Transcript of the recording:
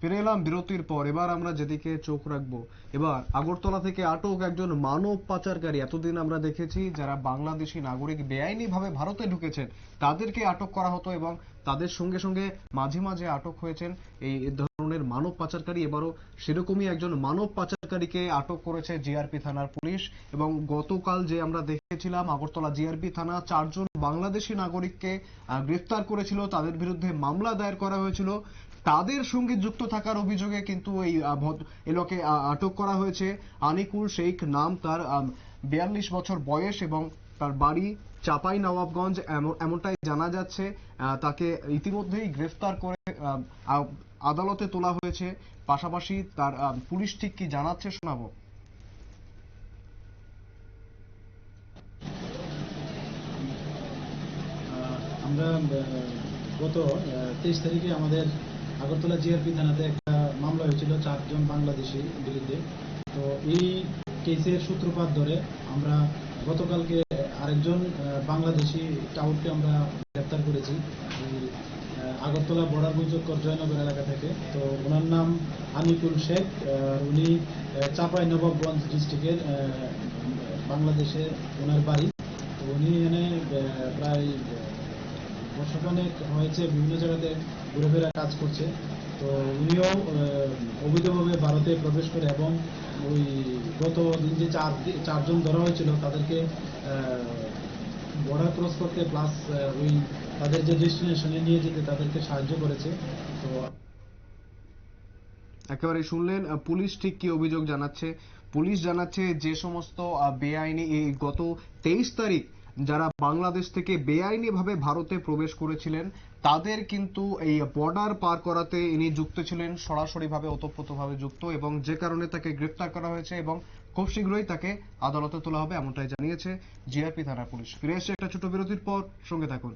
ফিরে এলাম বিরতির পর। এবার আমরা যেদিকে চোখ রাখব। এবার আগরতলা থেকে আটক একজন মানব পাচারকারী। এতদিন আমরা দেখেছি যারা বাংলাদেশি নাগরিক বেআইনিভাবে ভারতে ঢুকেছেন, তাদেরকে আটক করা হতো এবং তাদের সঙ্গে সঙ্গে মাঝে মাঝে আটক হয়েছেন এই ধরনের মানব পাচারকারী। এবারও সেরকমই একজন মানব পাচারকারীকে আটক করেছে জিআরপি থানার পুলিশ এবং গতকাল যে আমরা দেখেছিলাম আগরতলা জিআরপি থানা চারজন বাংলাদেশি নাগরিককে গ্রেফতার করেছিল, তাদের বিরুদ্ধে মামলা দায়ের করা হয়েছিল। তাদের সঙ্গে যুক্ত থাকার অভিযোগে কিন্তু এই এলোকে আটক করা হয়েছে। আনিকুল শেখ নাম তার বিয়াল্লিশ বছর বয়স এবং তার বাড়ি চাপাই নবাবগঞ্জ এমন- এমনটাই জানা যাচ্ছে। তাকে ইতিমধ্যেই গ্রেফতার করে আদালতে তোলা হয়েছে। পাশাপাশি তার পুলিশ ঠিক কি জানাচ্ছে শোনাবো। আমরা গত তেইশ তারিখে আমাদের আগরতলা জিআরপি থানাতে একটা মামলা হয়েছিল চারজন বাংলাদেশি বিরুদ্ধে। তো এই কেসের সূত্রপাত ধরে আমরা গতকালকে আরেকজন বাংলাদেশি টাউটকে আমরা গ্রেপ্তার করেছি আগরতলা বর্ডার গুজকর জয়নগর এলাকা থেকে। তো ওনার নাম আনিকুল শেখ উনি চাঁপাই নবাবগঞ্জ ডিস্ট্রিক্টের বাংলাদেশে ওনার বাড়ি। তো উনি আহ, প্রায় আহ, হয়েছে বিভিন্ন জায়গাতে ঘুরে ফেরা কাজ করছে। তো উনিও অবৈধভাবে ভারতে প্রবেশ করে এবং ওই গত দিন যে চার চারজন ধরা হয়েছিল তাদেরকে বর্ডার ক্রস করতে প্লাস ওই তাদের যে ডেস্টিনেশনে নিয়ে যেতে তাদেরকে সাহায্য করেছে। তো একেবারে শুনলেন পুলিশ ঠিক কি অভিযোগ জানাচ্ছে? পুলিশ জানাচ্ছে যে সমস্ত বেআইনি গত তেইশ তারিখ যারা বাংলাদেশ থেকে বেআইনিভাবে ভারতে প্রবেশ করেছিলেন, তাদের কিন্তু এই বর্ডার পার করাতে ইনি যুক্ত ছিলেন, সরাসরিভাবে, ওতপ্রোতভাবে যুক্ত এবং যে কারণে তাকে গ্রেপ্তার করা হয়েছে এবং খুব শীঘ্রই তাকে আদালতে তোলা হবে এমনটাই জানিয়েছে জিআরপি থানার পুলিশ। ফিরে এসে একটা ছোট বিরতির পর সঙ্গে থাকুন।